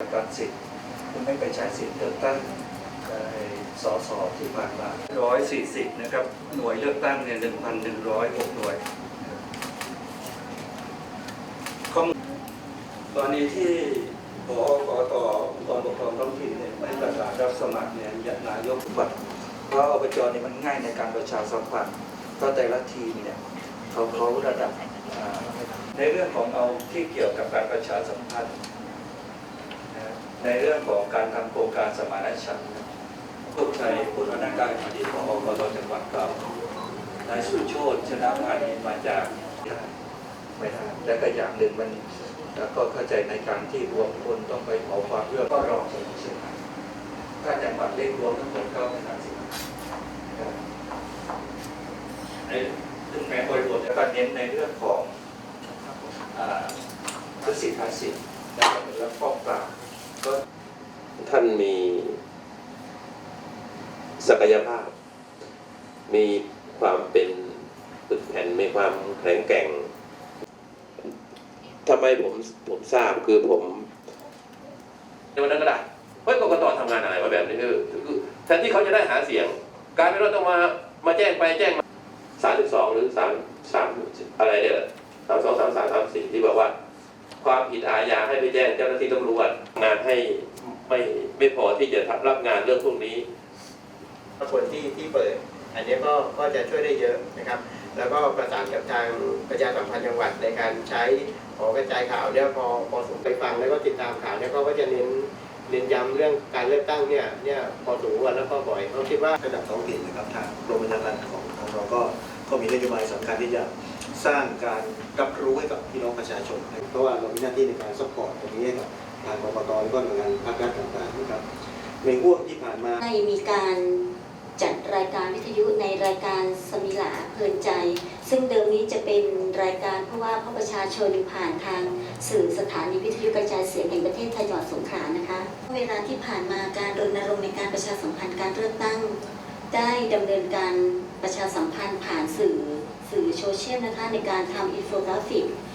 การสิทธิ์คุณไม่ไปใช้สิทธิ์เลือกตั้งในสสที่ผ่านมา 140 นะครับ หน่วยเลือกตั้งเนี่ย 1,106 หน่วยข้อมูลกรณีที่พอกตองค์กรปกครองท้องถิ่นเนี่ยไม่ประกาศรับสมัครเนี่ยนายกบัตรเพราะอบจเนี่ยมันง่ายในการประชาสัมพันธ์เพราะแต่ละทีมเนี่ยเขาเขาระดับในเรื่องของเอาที่เกี่ยวกับการประชาสัมพันธ์ ในเรื่องของการทำโครงการสมานฉันท์ผู้ชัยผู้อนักการอดีตของอบตจังหวัดเก่านายสุโชตชนะพานีมาจากไม่ได้และก็อย่างหนึ่งมันแล้วก็เข้าใจในการที่รวมคนต้องไปขอความเพื่อก็รอสมุทรสงครถ้าจังหวัดเล็กรวมทั้งหมดก็ไม่ทันสิในซึ่งแม้บริบทแล้วก็เน้นในเรื่องของอ่าสิทธิภาษีและก็เรื่องป้องปรามก็ ท่านมีศักยภาพ มีความเป็นปึกแผ่นมีความแข็งแกร่งทำไมผมผมทราบคือผมในวันนั้นก็ได้เฮ้ยกกตทำงานอะไรมาแบบนี้คือคือแทนที่เขาจะได้หาเสียง การไม่ว่าต้องมามาแจ้งไปแจ้งมาสามสิบสองหรือสามสามอะไรเนี่ยสามสองสามสามสามสี่ที่บอกว่า ความผิดอาญาให้ไปแจ้งเจ้าหน้าที่ตำรวจงานให้ไม่ไม่พอที่จะรับงานเรื่องพวกนี้คนที่ที่เปิด อันนี้ก็ก็จะช่วยได้เยอะนะครับ แล้วก็ประสานกับทางประชาสัมพันธ์จังหวัดในการใช้หอกระจายข่าวเนี่ยพอพอสมไปฟังแล้วก็ติดตามข่าวเนี่ยก็จะเน้นเน้นย้ำเรื่องการเลือกตั้งเนี่ยเนี่ยพอสมควรแล้วก็บ่อยเขาคิดว่าระดับท้องถิ่นนะครับทางกรมประชาสัมพันธ์ของของเราก็ก็มีนโยบายสำคัญที่จะ สร้างการรับรู้ให้กับพี่น้องประชาชน เพราะว่าเรามีหน้าที่ในการซัพพอร์ตตรงนี้ให้กับทางกกตแล้วก็หน่วยงานภาครัฐต่างๆนะครับ ในห่วงที่ผ่านมาได้มีการจัดรายการวิทยุในรายการสมิลาเพลินใจ ซึ่งเดิมนี้จะเป็นรายการเพราะว่าพระประชาชนผ่านทางสื่อสถานีวิทยุกระจายเสียงแห่งประเทศไทยจังหวัดสงขลานะคะ เวลาที่ผ่านมาการรณรงค์ในการประชาสัมพันธ์การเลือกตั้ง ได้ดำเนินการประชาสัมพันธ์ผ่านสื่อ สื่อโซเชียลนะคะในการทำอินโฟกราฟิก